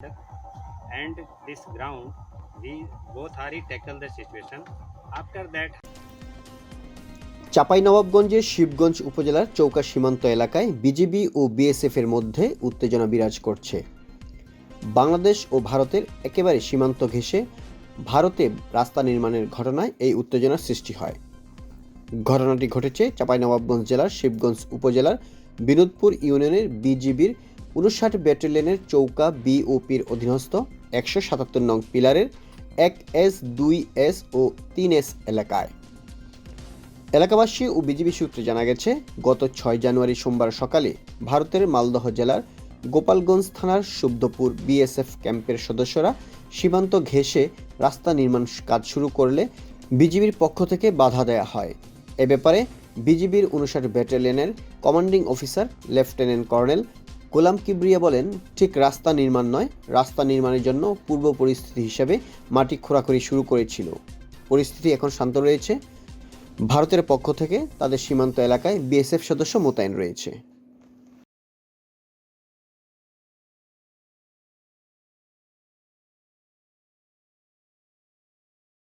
and this ground, we both are tackle the situation. After that, চাঁপাইনবাবগঞ্জের শিবগঞ্জ উপজেলার চৌকা সীমান্ত এলাকায় বিজিবি ও বিএসএফ এর মধ্যে উত্তেজনা বিরাজ করছে। বাংলাদেশ ও ভারতের একেবারে সীমান্ত ঘেঁষে ভারতে রাস্তা নির্মাণের ঘটনায় এই উত্তেজনার সৃষ্টি হয়। ঘটনাটি ঘটেছে চাঁপাইনবাবগঞ্জ জেলার শিবগঞ্জ উপজেলার বিনোদপুর ইউনিয়নের বিজিবির উনষাট ব্যাটালিয়নের চৌকা বিওপির অধীনস্থ, একশো সাতাত্তর নং পিলারের এক এস, দুই এস ও তিন এস এলাকায়। এলাকাবাসী ও বিজিবি সূত্রে জানা গেছে, গত ছয় জানুয়ারি সোমবার সকালে ভারতের মালদহ জেলার গোপালগঞ্জ থানার শুদ্ধপুর বিএসএফ ক্যাম্পের সদস্যরা সীমান্ত ঘেঁষে রাস্তা নির্মাণ কাজ শুরু করলে বিজিবির পক্ষ থেকে বাধা দেয়া হয়। এ ব্যাপারে বিজিবির উনষাট ব্যাটালিয়নের commanding officer, lieutenant colonel Golam Kibria বলেন, ঠিক রাস্তা নির্মাণ নয়, রাস্তা নির্মাণের জন্য পূর্ব পরিস্থিতি হিসেবে মাটি খোঁড়াখড়ি শুরু করেছিল। পরিস্থিতি এখন শান্ত রয়েছে। ভারতের পক্ষ থেকে তাদের সীমান্ত এলাকায় বিএসএফ সদস্য মোতায়েন রয়েছে।